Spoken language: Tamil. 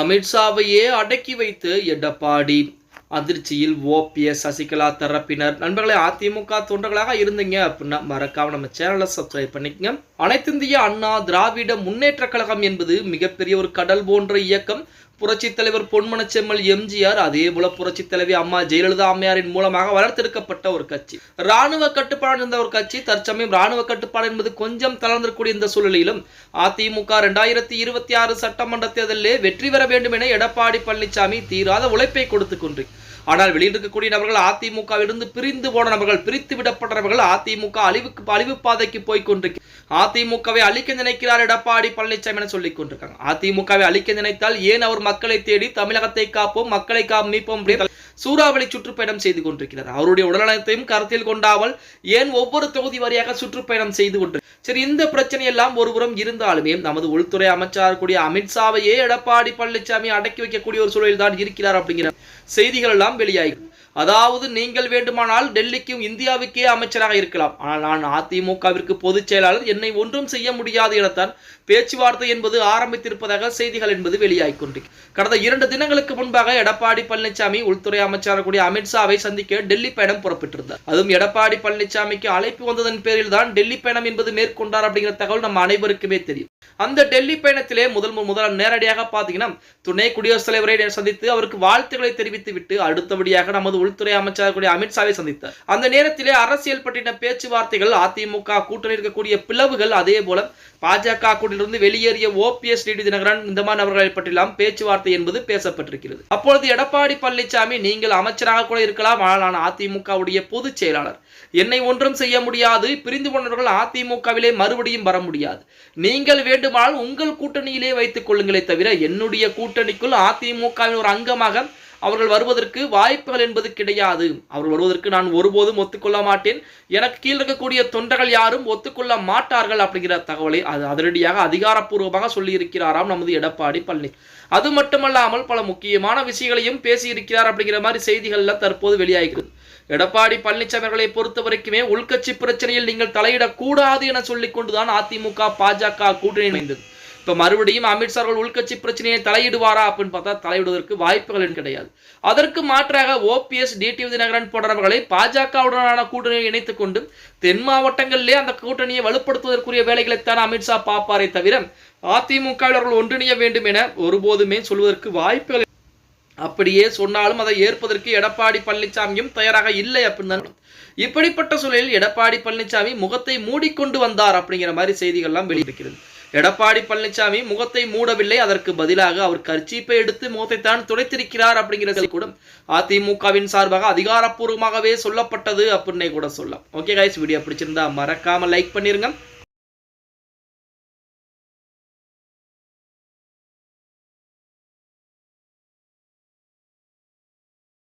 அமித்ஷாவையே அடக்கி வைத்து எடப்பாடி. அதிர்ச்சியில் ஓபிஎஸ் சசிகலா தரப்பினர். நண்பர்களே அதிமுக தொண்டர்களாக இருந்தீங்க அப்படின்னா மறக்காம நம்ம சேனலை சப்ஸ்கிரைப் பண்ணிக்கங்க. அனைத்திந்திய அண்ணா திராவிட முன்னேற்ற கழகம் என்பது மிகப்பெரிய ஒரு கடல் போன்ற இயக்கம். புரட்சி தலைவர் பொன்மன செம்மல் எம்ஜிஆர் அதே போல புரட்சி தலைவி அம்மா ஜெயலலிதா அம்மையாரின் மூலமாக வளர்த்தெடுக்கப்பட்ட ஒரு கட்சி. ராணுவ கட்டுப்பாடு இருந்த ஒரு கட்சி. தற்சமயம் ராணுவ கட்டுப்பாடு என்பது கொஞ்சம் தளர்ந்திருக்கூடிய இந்த சூழலிலும் அதிமுக இரண்டாயிரத்தி இருபத்தி ஆறு சட்டமன்ற தேர்தலிலே வெற்றி பெற வேண்டும் என எடப்பாடி பழனிசாமி தீராத உழைப்பை கொடுத்துக் கொண்டு ஆனால் வெளியிருக்கக்கூடிய நபர்கள் அதிமுகவிலிருந்து பிரிந்து போன நபர்கள் பிரித்து விடப்பட்டவர்கள் அதிமுக அழிவுக்கு அழிவு பாதைக்கு போய் அதிமுகவை அழிக்க நினைக்கிறார் எடப்பாடி பழனிசாமி என சொல்லிக் கொண்டிருக்காங்க. அதிமுகவை அழிக்க நினைத்தால் ஏன் அவர் மக்களை தேடி தமிழகத்தை காப்போம் மக்களை காமிப்போம்? அப்படின்னு சூறாவளி சுற்றுப்பயணம் செய்து கொண்டிருக்கிறார் அவருடைய உடல்நலத்தையும் கருத்தில் கொண்டாமல் ஏன் ஒவ்வொரு தொகுதி வாரியாக சுற்றுப்பயணம் செய்து கொண்டு சரி இந்த பிரச்சனை எல்லாம் ஒருபுறம் இருந்தாலுமே நமது உள்துறை அமைச்சர் கூடிய அமித்ஷாவையே எடப்பாடி பழனிசாமி அடக்கி வைக்கக்கூடிய ஒரு சூழலில் தான் இருக்கிறார் அப்படிங்கிற செய்திகள் எல்லாம் வெளியாகி அதாவது நீங்கள் வேண்டுமானால் டெல்லிக்கும் இந்தியாவுக்கே அமைச்சராக இருக்கலாம். ஆனால் நான் அதிமுகவிற்கு பொதுச் செயலாளர் என்னை ஒன்றும் செய்ய முடியாது எனத்தான் பேச்சுவார்த்தை என்பது ஆரம்பித்திருப்பதாக செய்திகள் என்பது வெளியாகி கொண்டு கடந்த இரண்டு தினங்களுக்கு முன்பாக எடப்பாடி பழனிசாமி உள்துறை அமைச்சர் கூடிய அமித்ஷாவை சந்திக்க டெல்லி பயணம் புறப்பட்டிருந்தார். அதுவும் எடப்பாடி பழனிசாமிக்கு அழைப்பு வந்ததன் பேரில் தான் டெல்லி பயணம் என்பது மேற்கொண்டார் அப்படிங்கிற தகவல் நம்ம அனைவருக்குமே தெரியும். அந்த டெல்லி பயணத்திலே முதல் முதல் நேரடியாக பார்த்தீங்கன்னா துணை குடியரசுத் தலைவரை சந்தித்து அவருக்கு வாழ்த்துக்களை தெரிவித்து விட்டு அடுத்தபடியாக நமது உள்துறை அமைச்சர் கூடிய அமித்ஷாவை சந்தித்தார். அந்த நேரத்திலே அரசியல் பற்றின பேச்சுவார்த்தைகள் அதிமுக கூட்டணி இருக்கக்கூடிய பிளவுகள் அதே போல பாஜக கூட்டிலிருந்து வெளியேறிய ஓபிஎஸ் டிடி தினகரன் இந்த மாதிரி நபர்களை பற்றியெல்லாம் பேச்சுவார்த்தை என்பது பேசப்பட்டிருக்கிறது. அப்பொழுது எடப்பாடி பழனிசாமி நீங்கள் அமைச்சராக கூட இருக்கலாம் ஆனால் நான் அதிமுகவுடைய பொதுச் செயலாளர். என்னை ஒன்றும் செய்ய முடியாது பிரிந்து போனவர்கள் அதிமுகவிலே மறுபடியும் வர முடியாது. நீங்கள் வேண்டுமானால் உங்கள் கூட்டணியிலே வைத்துக் கொள்ளுங்களே தவிர என்னுடைய கூட்டணிக்குள் அதிமுகவின் ஒரு அங்கமாக அவர்கள் வருவதற்கு வாய்ப்புகள் என்பது கிடையாது. அவர்கள் வருவதற்கு நான் ஒருபோதும் ஒத்துக்கொள்ள மாட்டேன். எனக்கு கீழ் இருக்கக்கூடிய தொண்டர்கள் யாரும் ஒத்துக்கொள்ள மாட்டார்கள் அப்படிங்கிற தகவலை அது அதிரடியாக அதிகாரப்பூர்வமாக சொல்லியிருக்கிறாராம் நமது எடப்பாடி பழனி. அது மட்டுமல்லாமல் பல முக்கியமான விஷயங்களையும் பேசியிருக்கிறார் அப்படிங்கிற மாதிரி செய்திகள்லாம் தற்போது வெளியாகிறது எடப்பாடி பழனிசாமி அவர்களை பொறுத்த வரைக்குமே உள்கட்சி பிரச்சனையில் நீங்கள் தலையிடக்கூடாது என சொல்லிக் கொண்டுதான் அதிமுக பாஜக கூட்டணி இணைந்தது. இப்ப மறுபடியும் அமித்ஷா அவர்கள் உள்கட்சி பிரச்சனையை தலையிடுவாரா அப்படின்னு பார்த்தா தலையிடுவதற்கு வாய்ப்புகள் கிடையாது. அதற்கு மாற்றாக ஓபிஎஸ் டிடிவி தினகரன் போன்றவர்களை பாஜகவுடனான கூட்டணியை இணைத்துக் கொண்டு தென் மாவட்டங்களிலே அந்த கூட்டணியை வலுப்படுத்துவதற்குரிய வேலைகளைத்தான் அமித்ஷா பார்ப்பாரே தவிர அதிமுகவினர்கள் அவர்கள் ஒன்றிணைய வேண்டும் என ஒருபோதுமே சொல்வதற்கு வாய்ப்புகள் அப்படியே சொன்னாலும் அதை ஏற்பதற்கு எடப்பாடி பழனிசாமியும் தயாராக இல்லை அப்படின்னு தான் இப்படிப்பட்ட சூழலில் எடப்பாடி பழனிசாமி முகத்தை மூடிக்கொண்டு வந்தார் அப்படிங்கிற மாதிரி செய்திகள்லாம் வெளியிருக்கிறது எடப்பாடி பழனிசாமி முகத்தை மூடவில்லை. அதற்கு பதிலாக அவர் கர்ச்சீப்பை எடுத்து முகத்தை தான் துடைத்திருக்கிறார் அப்படிங்கிறது கூட அதிமுகவின் சார்பாக அதிகாரப்பூர்வமாகவே சொல்லப்பட்டது அப்படின்னே கூட சொல்லலாம். ஓகே கைஸ் வீடியோ பிடிச்சிருந்தா மறக்காம லைக் பண்ணிருங்க.